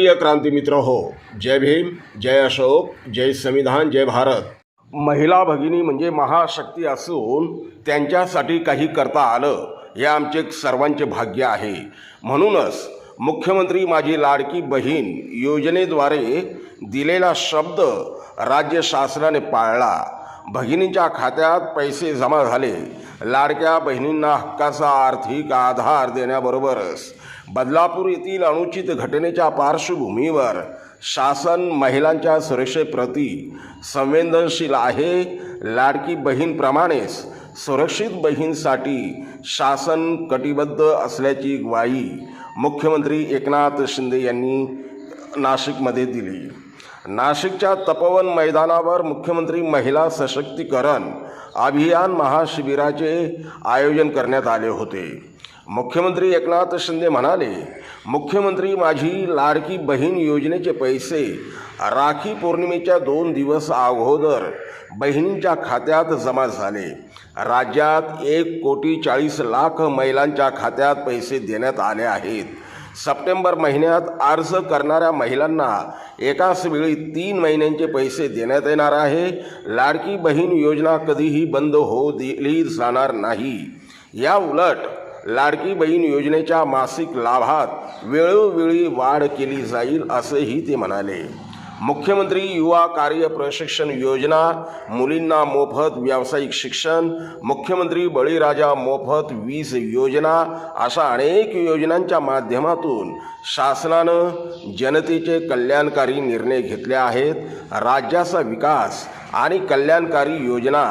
प्रिय क्रांती मित्र हो जय भीम जय अशोक जय संविधान जय भारत. महिला भगिनी म्हणजे महाशक्ती असून त्यांच्यासाठी काही करता आलं हे आमचे सर्वांचे भाग्य आहे. म्हणूनच मुख्यमंत्री माझी लाडकी बहीण योजनेद्वारे दिलेला शब्द राज्य शासनाने पाळला. भगिनींच्या खात्यात पैसे जमा झाले. लाडक्या बहिणींना हक्काचा आर्थिक आधार देण्याबरोबरच बदलापूर येथील अनुचित घटनेच्या पार्श्वभूमीवर शासन महिलांच्या सुरक्षेप्रती संवेदनशील आहे. लाडकी बहीणप्रमाणेच सुरक्षित बहीणसाठी शासन कटिबद्ध असल्याची ग्वाही मुख्यमंत्री एकनाथ शिंदे यांनी नाशिकमध्ये दिली. नाशिकच्या तपोवन मैदानावर मुख्यमंत्री महिला सशक्तीकरण अभियान महाशिबिराचे आयोजन करण्यात आले होते. मुख्यमंत्री एकनाथ शिंदे म्हणाले मुख्यमंत्री माझी लाडकी बहीण योजनेचे पैसे राखी पौर्णिमेच्या दोन दिवस अगोदर बहिणींच्या खात्यात जमा झाले. राज्यात एक कोटी चाळीस लाख महिलांच्या खात्यात पैसे देण्यात आले आहेत. सप्टेंबर महिन्यात अर्ज करणाऱ्या महिलांना एकाच वेळी तीन महिन्यांचे पैसे देण्यात येणार आहे. लाडकी बहीण योजना कधीही बंद होऊ दिली जाणार नाही. या उलट लाडकी बहीण योजनेच्या मासिक लाभात वेळोवेळी वाढ केली जाईल असंही ते म्हणाले. मुख्यमंत्री युवा कार्य प्रशिक्षण योजना मुलींना मोफत व्यावसायिक शिक्षण मुख्यमंत्री बळीराजा मोफत वीज योजना अशा अनेक योजनांच्या माध्यमातून शासनानं जनतेचे कल्याणकारी निर्णय घेतले आहेत. राज्याचा विकास आणि कल्याणकारी योजना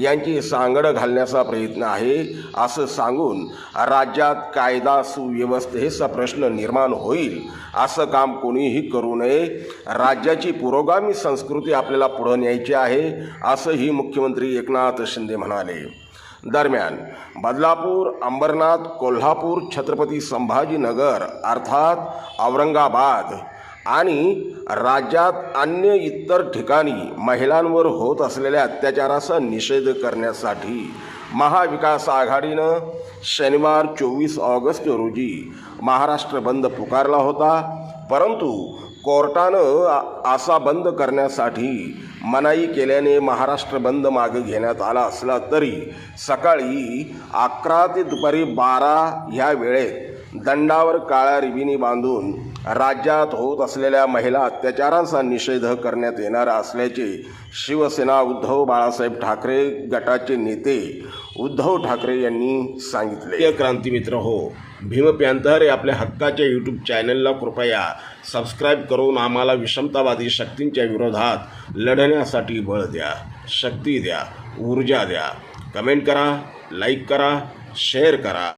यांची सांगड घालण्याचा प्रयत्न आहे असं सांगून राज्यात कायदा सुव्यवस्थेचा प्रश्न निर्माण होईल असं काम कोणीही करू नये. राज्याची पुरोगामी संस्कृती आपल्याला पुढं न्यायची आहे असंही मुख्यमंत्री एकनाथ शिंदे म्हणाले. दरम्यान बदलापूर अंबरनाथ कोल्हापूर छत्रपती संभाजीनगर अर्थात औरंगाबाद आणि राज्यात अन्य इतर ठिकाणी महिलांवर होत असलेल्या अत्याचाराचा निषेध करण्यासाठी महाविकास आघाडीनं शनिवार चोवीस ऑगस्ट रोजी महाराष्ट्र बंद पुकारला होता. परंतु कोर्टानं आसा बंद करण्यासाठी मनाई केल्याने महाराष्ट्र बंद मागे घेण्यात आला असला तरी सकाळी अकरा ते दुपारी बारा ह्या वेळेत दंडावर काळ्या रिबिनी बांधून राज्यात होत असलेल्या महिला अत्याचारांचा निषेध करण्यात येणार असल्याचे शिवसेना उद्धव बाळासाहेब ठाकरे गटाचे नेते उद्धव ठाकरे यांनी सांगितले. क्रांती मित्र हो भीम पॅन्थर या आपल्या हक्काच्या यूट्यूब चॅनलला कृपया सबस्क्राईब करून आम्हाला विषमतावादी शक्तींच्या विरोधात लढण्यासाठी बळ द्या शक्ती द्या ऊर्जा द्या. कमेंट करा लाईक करा शेअर करा.